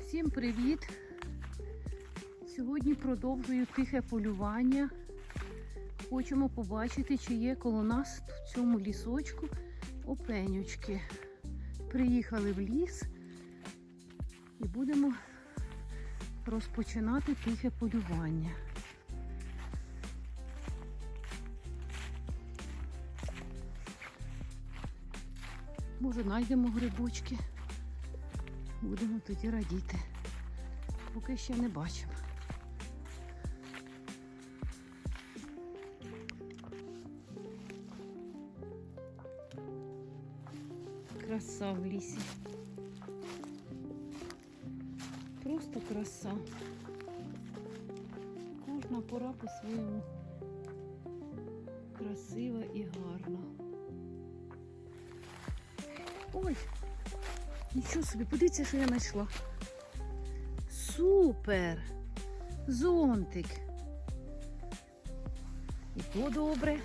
Всім привіт! Сьогодні продовжую тихе полювання. Хочемо побачити, чи є коло нас в цьому лісочку опенючки. Приїхали в ліс і будемо розпочинати тихе полювання. Може, знайдемо грибочки. Будемо тоді радіти. Поки ще не бачимо. Краса в лісі. Просто краса. Кожна пора по-своєму красива і гарна. Ой, нічого собі, подивіться, що я знайшла. Супер! Зонтик. І то добре.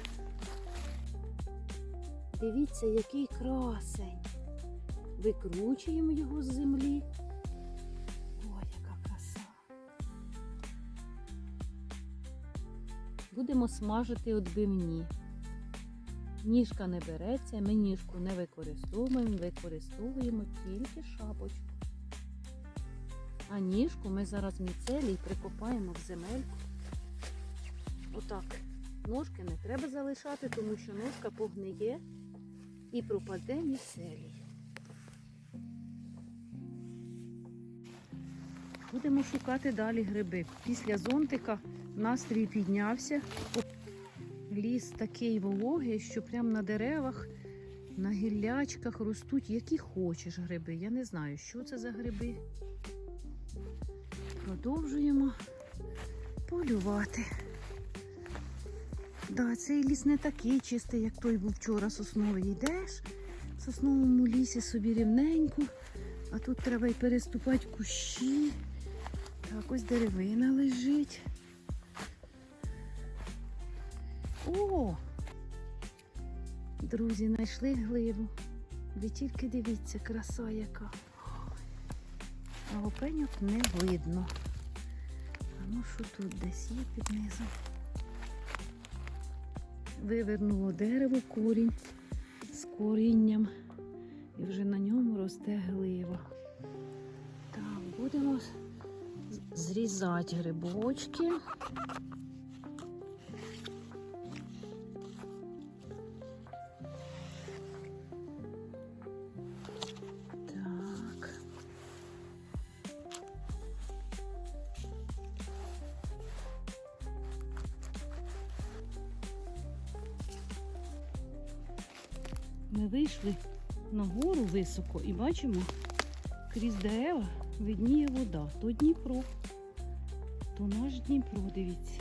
Дивіться, який красень. Викручуємо його з землі. Ой, яка краса. Будемо смажити відбивні. Ніжка не береться, ми ніжку не використовуємо, використовуємо тільки шапочку. А ніжку ми зараз міцелій прикопаємо в земельку. Отак. Ножки не треба залишати, тому що ножка погниє і пропаде міцелій. Будемо шукати далі гриби. Після зонтика настрій піднявся. Ліс такий вологий, що прямо на деревах, на гіллячках ростуть які хочеш гриби. Я не знаю, що це за гриби. Продовжуємо полювати. Да, цей ліс не такий чистий, як той був вчора сосновий. Йдеш в сосновому лісі собі рівненько, а тут треба й переступати кущі. Так, ось деревина лежить. О! Друзі, знайшли гливу. Ви тільки дивіться, краса яка. А опеньок не видно. А ну що тут десь є під низом? Вивернуло дерево корінь з корінням. І вже на ньому росте глива. Так, будемо зрізати грибочки. Ми вийшли на гору високо і бачимо, крізь дерева видніє вода. То Дніпро, то наш Дніпро, дивіться.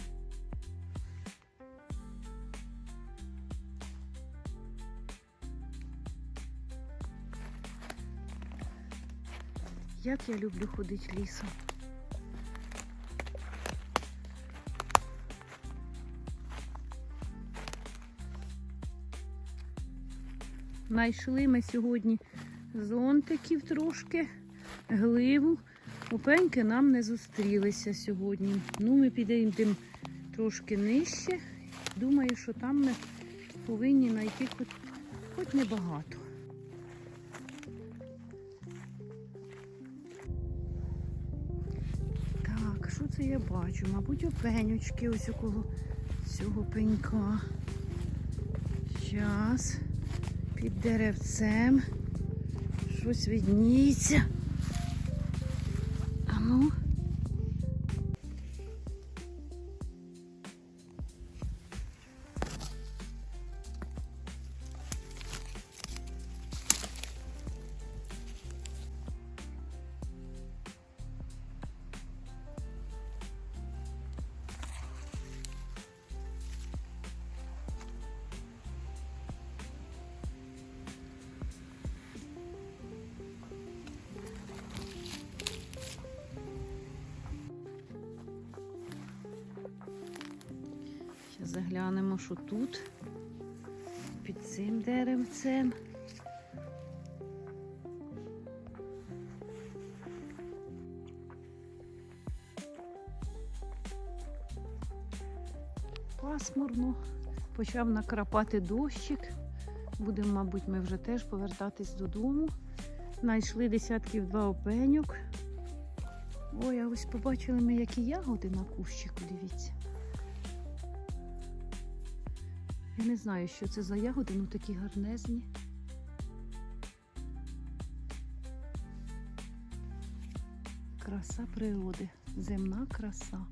Як я люблю ходити лісом. Найшли ми сьогодні зонтиків трошки, гливу. Опеньки нам не зустрілися сьогодні. Ну, ми підемо трошки нижче. Думаю, що там ми повинні знайти хоч, хоч небагато. Так, що це я бачу? Мабуть, опенючки ось около цього пенька. Зараз під деревцем щось відніється. А ну. заглянемо, що тут під цим деревцем. Пасмурно, почав накрапати дощик. Будемо, мабуть, ми вже теж повертатись додому. Найшли десятків два опенюк. Ой, а ось побачили ми, які ягоди на кущику, дивіться. Я не знаю, що це за ягоди, ну такі гарнезні. Краса природи, земна краса.